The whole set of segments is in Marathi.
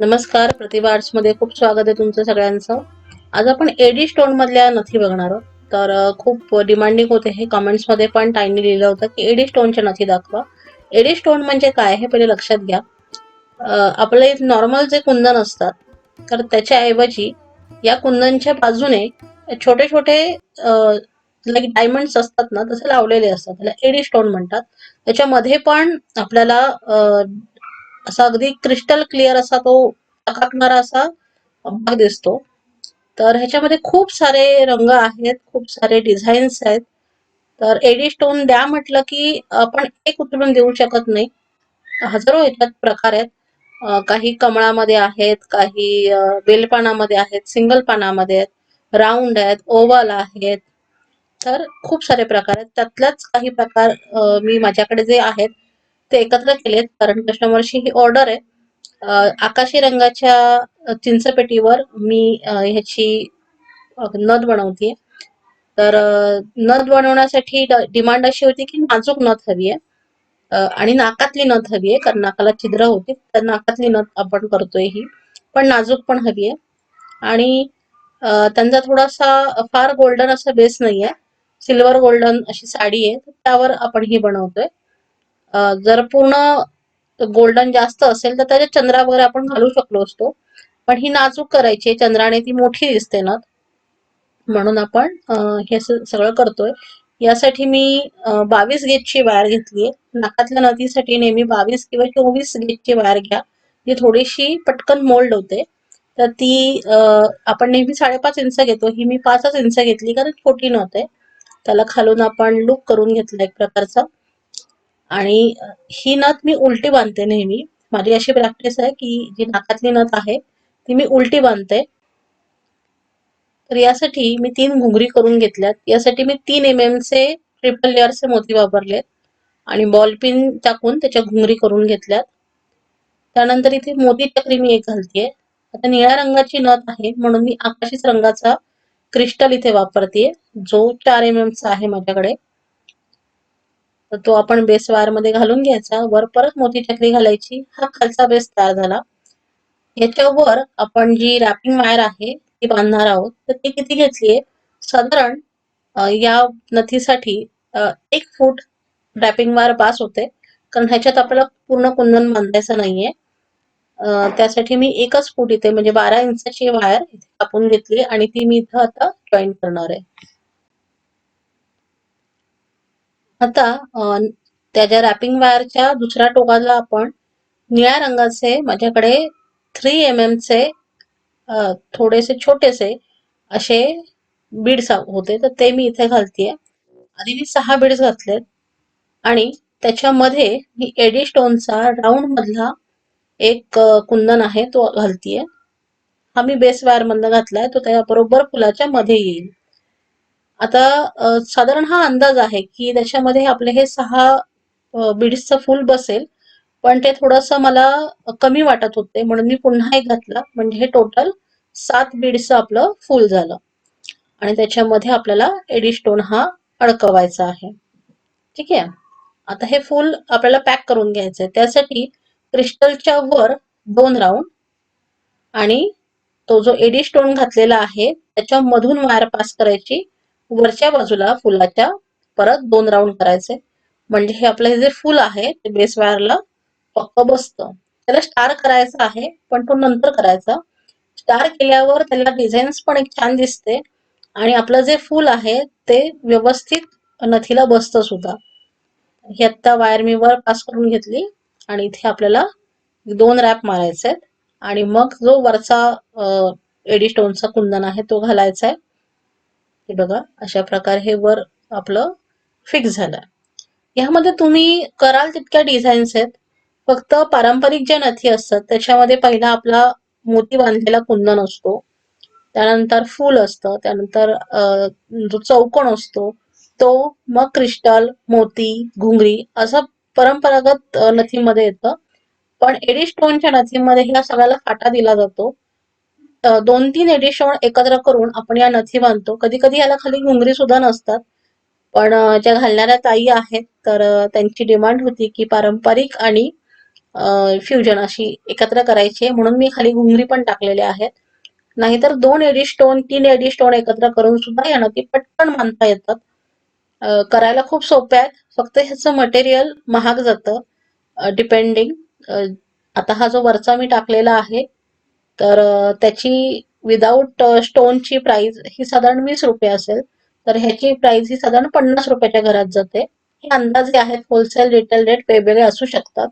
नमस्कार प्रतिभा आर्ट्समध्ये खूप स्वागत आहे तुमचं सगळ्यांचं. आज आपण एडी स्टोन मधल्या नथी बघणार आहोत. तर खूप डिमांडिंग होते हे कमेंट्समध्ये पण ताईंनी लिहिलं होतं की एडी स्टोनच्या नथी दाखवा. एडी स्टोन म्हणजे काय हे पहिले लक्षात घ्या. आपले नॉर्मल जे कुंदन असतात तर त्याच्या ऐवजी या कुंदनच्या बाजूने छोटे छोटे लाईक डायमंड्स असतात ना तसे लावलेले असतात. त्याला एडी स्टोन म्हणतात. त्याच्यामध्ये पण आपल्याला असा अगदी क्रिस्टल क्लिअर असा तो चकाकणारा असा भाग दिसतो. तर ह्याच्यामध्ये खूप सारे रंग आहेत खूप सारे डिझाईन्स आहेत. तर एडी स्टोन द्या म्हटलं की आपण एक उचलून देऊ शकत नाही. हजारो याच्यात प्रकार आहेत. काही कमळामध्ये आहेत काही बेलपानामध्ये आहेत सिंगल पानामध्ये आहेत राऊंड आहेत ओव्हल आहेत. तर खूप सारे प्रकार आहेत. त्यातलाच काही प्रकार मी माझ्याकडे जे आहेत ते एकत्र केलेत कारण कस्टमरची ही ऑर्डर आहे. आकाशी रंगाच्या चिंचपेटीवर मी ह्याची नथ बनवते तर नथ बनवण्यासाठी डिमांड अशी होती की नाजूक नथ हवी आहे आणि नाकातली नथ हवी आहे कारण नाकाला छिद्र होती तर नाकातली नथ आपण करतोय ही. पण नाजूक पण हवी आहे आणि त्यांचा थोडासा फार गोल्डन असा बेस नाहीये. सिल्वर गोल्डन अशी साडी आहे त्यावर आपण ही बनवतोय. जर पूर्ण गोल्डन जास्त असेल तर त्याच्यात चंद्रा वगैरे आपण घालू शकलो असतो. पण ही नाजूक करायची आहे. चंद्राने ती मोठी दिसते ना. म्हणून आपण हे सगळं करतोय. यासाठी मी बावीस गेजची वायर घेतलीये नाकातल्या नदीसाठी नेहमी बावीस किंवा चोवीस गेजची वायर घ्या जी थोडीशी पटकन मोल्ड होते. तर ती आपण नेहमी साडेपाच इंच घेतो. ही मी पाचच इंच घेतली कारण छोटी नव्हते. त्याला खालून आपण लूप करून घेतला एक प्रकारचा. आणि ही नथ मी उलटी बांधते नेहमी. माझी अशी प्रॅक्टिस आहे की जी नाकातली नथ आहे ती मी उलटी बांधते. तर यासाठी मी तीन घुंगरी करून घेतल्यात. यासाठी मी तीन एम एम चे ट्रिपल लेअरचे मोती वापरलेत आणि बॉल पिन टाकून त्याच्या घुंगरी करून घेतल्यात. त्यानंतर इथे मोती चक्री मी एक घालतीये. आता निळ्या रंगाची नथ आहे म्हणून मी आकाशीच रंगाचा क्रिस्टल इथे वापरतेय जो चार एम एमचा आहे माझ्याकडे. तर तो आपण बेस वायरमध्ये घालून घ्यायचा. वर परत मोठी चक्री घालायची. हा खालचा बेस तयार झाला. याच्यावर आपण जी रॅपिंग वायर आहे ती बांधणार आहोत. तर ती किती घेतलीये? साधारण या नथीसाठी एक फूट रॅपिंग वायर पास होते. कारण ह्याच्यात आपल्याला पूर्ण कुंदन बांधायचं नाहीये. त्यासाठी मी एकच फूट इथे म्हणजे बारा इंचाची वायर इथे कापून घेतली आणि ती मी इथं आता जॉईन करणार आहे. आता त्याच्या रॅपिंग वायरच्या दुसऱ्या टोकाला आपण निळ्या रंगाचे माझ्याकडे थ्री एम एम चे थोडेसे छोटेसे असे बीड्स होते. तर ते मी इथे घालतीये. आधी मी सहा बीड्स घातलेत. आणि त्याच्यामध्ये मी एडी स्टोनचा राऊंड मधला एक कुंदन आहे तो घालतीये. हा मी बेस वायर मधला घातलाय. तो त्या बरोबर फुलाच्या मध्ये येईल. आता साधारण हा अंदाज आहे की त्याच्यामध्ये आपले हे सहा बीड्सचं फुल बसेल पण ते थोडंसं मला कमी वाटत होते म्हणून मी पुन्हा एक घातला. म्हणजे हे टोटल सात बीड्सचं आपलं फुल झालं. आणि त्याच्यामध्ये आपल्याला एडी स्टोन हा अडकवायचा आहे. ठीक आहे? आता हे फुल आपल्याला पॅक करून घ्यायचं आहे. त्यासाठी क्रिस्टलच्या वर दोन राऊंड आणि तो जो एडी स्टोन घातलेला आहे त्याच्यामधून वायर पास करायची वरच्या बाजूला फुलाच्या परत दोन राऊंड करायचे. म्हणजे हे आपलं हे जे फुल आहे ते बेस वायरला पक्क बसतं. त्याला स्टार करायचा आहे पण तो नंतर करायचा. स्टार केल्यावर त्याला डिझाईन्स पण एक छान दिसते. आणि आपलं जे फुल आहे ते व्यवस्थित नथीला बसतं सुद्धा. ही आत्ता वायर मी वर पास करून घेतली आणि इथे आपल्याला दोन रॅप मारायचे आहेत आणि मग जो वरचा एडी स्टोनचा कुंदन आहे तो घालायचा आहे. हे बघा अशा प्रकारे हे वर आपलं फिक्स झालं. ह्यामध्ये तुम्ही कराल तितक्या डिझाईन्स आहेत. फक्त पारंपरिक ज्या नथी असतात त्याच्यामध्ये पहिला आपला मोती बांधलेला कुंदन असतो त्यानंतर फूल असतं त्यानंतर जो चौकोन असतो तो मग क्रिस्टल मोती घुंगरी असं परंपरागत नथीमध्ये येतं. पण एडी स्टोनच्या नथीमध्ये ह्या सगळ्याला फाटा दिला जातो. दोन तीन एडिशन एकत्र करून आपण या नथी बांधतो. कधी कधी याला खाली घुंगरी सुद्धा नसतात. पण ज्या घालणाऱ्या ताई आहेत तर त्यांची डिमांड होती की पारंपरिक आणि फ्युजन अशी एकत्र करायची आहे. म्हणून मी खाली घुंगरी पण टाकलेल्या आहेत. नाहीतर दोन एडी स्टोन तीन एडी स्टोन एकत्र करून सुद्धा या नथी पटकन बांधता येतात. करायला खूप सोप्या आहेत. फक्त ह्याचं मटेरियल महाग जातं डिपेंडिंग आता हा जो वरचा मी टाकलेला आहे तर त्याची विदाऊट स्टोनची प्राइस ही साधारण वीस रुपये असेल. तर ह्याची प्राइस ही साधारण पन्नास रुपयाच्या घरात जाते. हे अंदाजे आहेत होलसेल रिटेल रेट वेगवेगळे असू शकतात.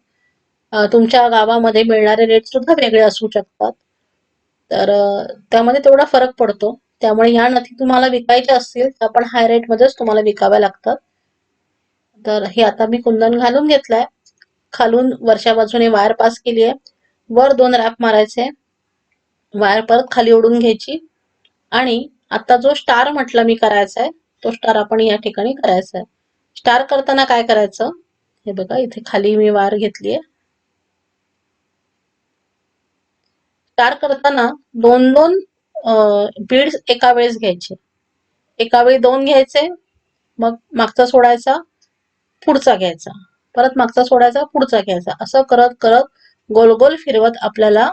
तुमच्या गावामध्ये मिळणारे रेट सुद्धा वेगळे असू शकतात. तर त्यामध्ये तेवढा फरक पडतो. त्यामुळे ह्या नथी तुम्हाला विकायच्या असतील तर आपण हाय रेट मध्येच तुम्हाला विकाव्या लागतात. तर हे आता मी कुंदन घालून घेतलाय. खालून वरच्या बाजूने वायर पास केली आहे वर दोन रॅप मारायचे. वायर परत खाली ओढून घ्यायची. आणि आता जो स्टार म्हटला मी करायचा आहे तो स्टार आपण या ठिकाणी करायचा आहे. स्टार करताना काय करायचं? हे बघा इथे खाली मी वायर घेतलीये स्टार करताना दोन दोन बीड्स एका वेळेस घ्यायचे. एका वेळी दोन घ्यायचे मग मागचा सोडायचा पुढचा घ्यायचा. परत मागचा सोडायचा पुढचा घ्यायचा. असं करत करत गोल गोल फिरवत आपल्याला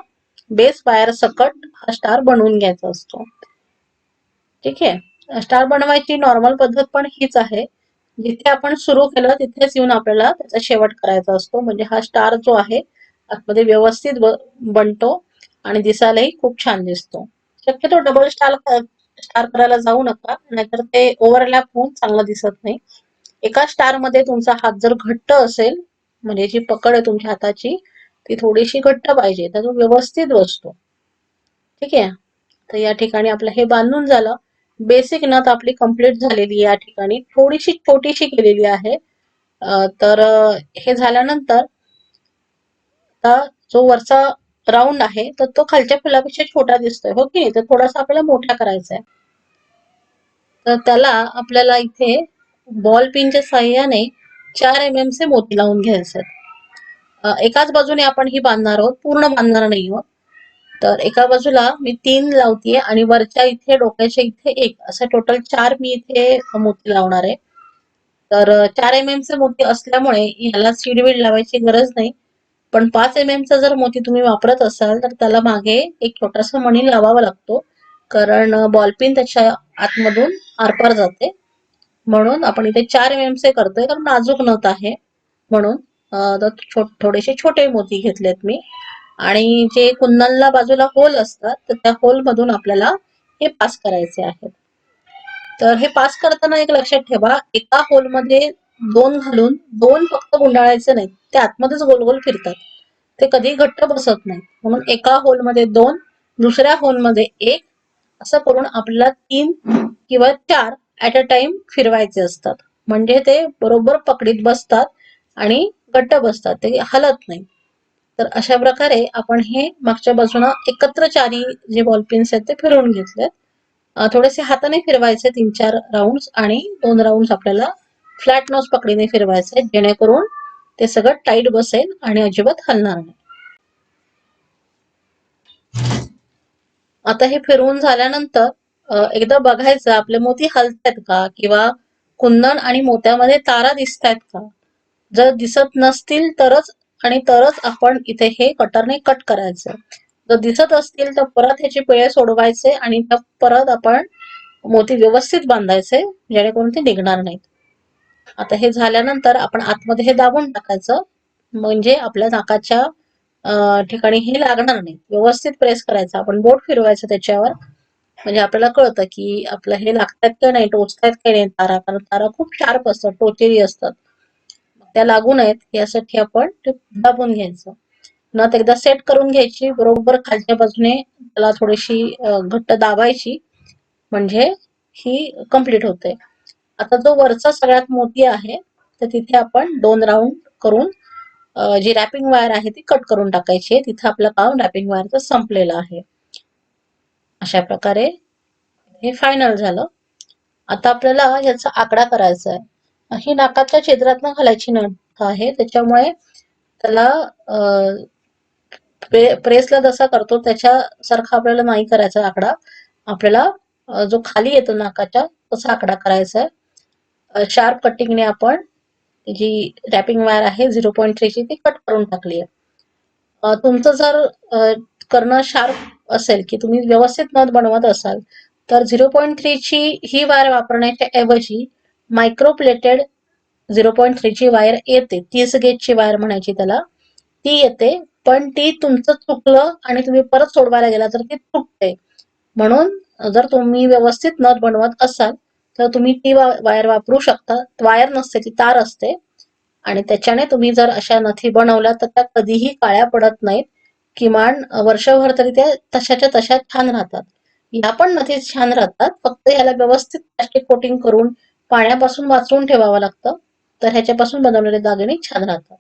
बेस वायर सकट हा स्टार बनवून घ्यायचा असतो. ठीक आहे? स्टार बनवायची नॉर्मल पद्धत पण हीच आहे. जिथे आपण सुरू केलं तिथेच येऊन आपल्याला त्याचा शेवट करायचा असतो. म्हणजे हा स्टार जो आहे आतमध्ये व्यवस्थित बनतो आणि दिसायलाही खूप छान दिसतो. शक्यतो डबल स्टार स्टार करायला जाऊ नका नाहीतर ते ओव्हरलॅप होऊन चांगलं दिसत नाही. एका स्टारमध्ये तुमचा हात जर घट्ट असेल म्हणजे जी पकड आहे तुमच्या हाताची ती थोडीशी घट्ट पाहिजे तर तो व्यवस्थित बसतो. ठीक आहे? तर या ठिकाणी आपलं हे बांधून झालं. बेसिक नथ आपली कंप्लीट झालेली आहे या ठिकाणी. थोडीशी छोटीशी केलेली आहे. तर हे झाल्यानंतर जो वरचा राऊंड आहे तर तो खालच्या फुलापेक्षा छोटा दिसतोय. हो की नाही? तर थोडासा आपल्याला मोठा करायचा आहे. तर त्याला आपल्याला इथे बॉल पिनच्या साह्याने चार एम एम चे मोती लावून घ्यायचे आहेत. एकाच बाजूने आपण ही बांधणार आहोत पूर्ण बांधणार नाही आहोत. तर एका बाजूला मी तीन लावतीये आणि वरच्या इथे डोक्याच्या इथे एक. असं टोटल चार मी इथे मोती लावणार आहे. तर चार एम एम चे मोती असल्यामुळे याला सीडवीड लावायची गरज नाही. पण पाच एम एमचा जर मोती तुम्ही वापरत असाल तर त्याला मागे एक छोटासा मणी लावावा लागतो. कारण बॉलपिन त्याच्या आतमधून आरपार जाते. म्हणून आपण इथे चार एम एम चे करतोय. कारण नाजूक नत आहे. म्हणून तर थोडेसे छोटे मोती घेतलेत मी. आणि जे कुंदनला बाजूला होल असतात तर त्या होल मधून आपल्याला हे पास करायचे आहेत. तर हे पास करताना एक लक्षात ठेवा एका होलमध्ये दोन घालून दोन फक्त गुंडाळायचे नाहीत ते आतमध्येच गोल गोल फिरतात. ते कधी घट्ट बसत नाही म्हणून एका होलमध्ये दोन दुसऱ्या होलमध्ये एक असं करून आपल्याला तीन किंवा चार ऍट अ टाइम फिरवायचे असतात. म्हणजे ते बरोबर पकडीत बसतात आणि गट्ट बसतात ते हलत नाही. तर अशा प्रकारे आपण हे मागच्या बाजूला एकत्र चारी जे बॉलपिन्स आहेत ते फिरवून घेतलेत. थोडेसे हाताने फिरवायचे तीन चार राऊंड आणि दोन राऊंड आपल्याला फ्लॅट नोज पकडीने फिरवायचे जेणेकरून ते सगळं टाईट बसेल आणि अजिबात हलणार नाही. आता हे फिरवून झाल्यानंतर एकदा बघायचं आपले मोती हलतायत का? किंवा कुंदन आणि मोत्यामध्ये तारा दिसतायत का? जर दिसत नसतील तरच आणि तरच आपण इथे हे कटरने कट करायचं. जर दिसत असतील तर परत ह्याचे पिळे सोडवायचे आणि परत आपण मोती व्यवस्थित बांधायचे जेणेकरून ते निघणार नाहीत. आता हे झाल्यानंतर आपण आतमध्ये हे दाबून टाकायचं म्हणजे आपल्या नाकाच्या ठिकाणी हे लागणार नाही व्यवस्थित प्रेस करायचं. आपण बोट फिरवायचं त्याच्यावर. म्हणजे आपल्याला कळतं की आपलं हे लागतात का नाही टोचतायत का नाही तारा. कारण तारा खूप शार्प असतात टोचेरी असतात. त्या लागू नयेत यासाठी आपण ते दाबून घ्यायचं. नत एकदा सेट करून घ्यायची बरोबर खालच्या बाजूने त्याला थोडीशी घट्ट दाबायची म्हणजे ही कंप्लीट होते. आता जो वरचा सगळ्यात मोठी आहे तर तिथे आपण दोन राऊंड करून जी रॅपिंग वायर आहे ती कट करून टाकायची आहे. तिथे आपलं काम रॅपिंग वायरचं संपलेलं आहे. अशा प्रकारे हे फायनल झालं. आता आपल्याला याचा आकडा करायचा आहे. ही नाकाच्या छिद्रातनं घालायची नट आहे. त्याच्यामुळे त्याला प्रे- प्रेसला जसा करतो त्याच्यासारखा आपल्याला नाही करायचा आकडा. आपल्याला जो खाली येतो नाकाच्या तसा आकडा करायचा आहे. शार्प कटिंगने आपण जी रॅपिंग वायर आहे झिरो पॉईंट थ्रीची ती कट करून टाकली आहे. तुमचं जर करणं शार्प असेल की तुम्ही व्यवस्थित नथ बनवत असाल तर झिरो पॉईंट थ्रीची ही वायर वापरण्याच्या ऐवजी मायक्रोप्लेटेड झिरो पॉईंट थ्रीची वायर येते. तीस गेजची वायर म्हणायची त्याला. ती येते पण ती तुमचं चुकलं आणि तुम्ही परत सोडवायला गेला तर ती तुटते. म्हणून जर तुम्ही व्यवस्थित नथ बनवत असाल तर तुम्ही ती वायर वापरू शकता. वायर नसते ती तार असते. आणि त्याच्याने तुम्ही जर अशा नथी बनवल्या तर त्या कधीही काळ्या पडत नाहीत. किमान वर्षभर तरी त्या तशाच्या तशा छान राहतात. ह्या पण नथी छान राहतात. फक्त याला व्यवस्थित प्लास्टिक कोटिंग करून पाण्यापासून वाचवून ठेवावं लागतं. तर ह्याच्यापासून बनवलेले दागिने छान राहतात.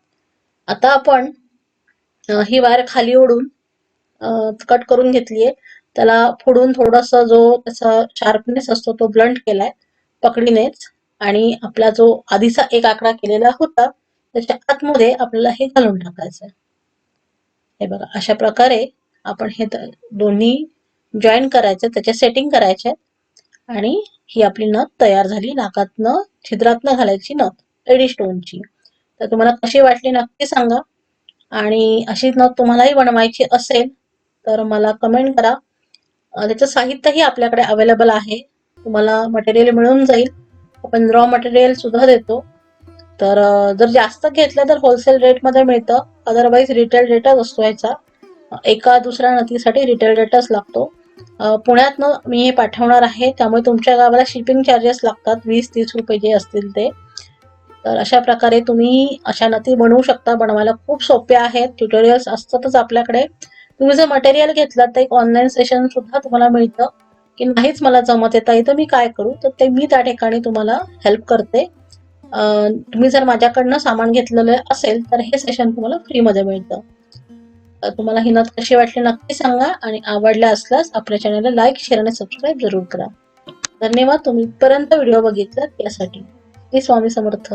आता आपण ही वायर खाली ओढून कट करून घेतलीये. त्याला फोडून थोडासा जो त्याचा शार्पनेस असतो तो ब्लंट केलाय पकडीनेच. आणि आपला जो आधीचा एक आकडा केलेला होता त्याच्या आतमध्ये आपल्याला हे घालून टाकायचं हे बघा अशा प्रकारे आपण हे दोन्ही जॉईन करायचे त्याचे सेटिंग करायचे. आणि ही आपली नथ तयार झाली नाकातनं छिद्रातनं घालायची नथ एडी स्टोनची. तर तुम्हाला कशी वाटली नक्की सांगा. आणि अशी नथ तुम्हालाही बनवायची असेल तर मला कमेंट करा. त्याचं साहित्यही आपल्याकडे अवेलेबल आहे. तुम्हाला मटेरियल मिळून जाईल. आपण रॉ मटेरियल सुद्धा देतो. तर जर जास्त घेतलं तर होलसेल रेटमध्ये मिळतं. अदरवाईज रिटेल रेटच असतो याचा. एका दुसऱ्या नथीसाठी रिटेल रेटच लागतो. पुण्यातनं मी हे पाठवणार आहे. त्यामुळे तुमच्या गावाला शिपिंग चार्जेस लागतात. वीस तीस रुपये जे असतील ते. तर अशा प्रकारे तुम्ही अशा नती बनवू शकता. बनवायला खूप सोप्या आहेत. ट्युटोरियल्स असतातच आपल्याकडे. तुम्ही जर मटेरियल घेतलं तर एक ऑनलाईन सेशन सुद्धा तुम्हाला मिळतं. की नाहीच मला जमत येता इथं मी काय करू? तर ते मी त्या ठिकाणी तुम्हाला हेल्प करते. तुम्ही जर माझ्याकडनं सामान घेतलेलं असेल तर हे सेशन तुम्हाला फ्रीमध्ये मिळतं. तुम्हाला ही नथ कशी वाटली नक्की सांगा आणि आवडल्या असल्यास आपल्या चॅनलला लाईक शेअर आणि सबस्क्राईब जरूर करा. धन्यवाद. तुम्ही इथपर्यंत व्हिडिओ बघितला यासाठी. श्री स्वामी समर्थ.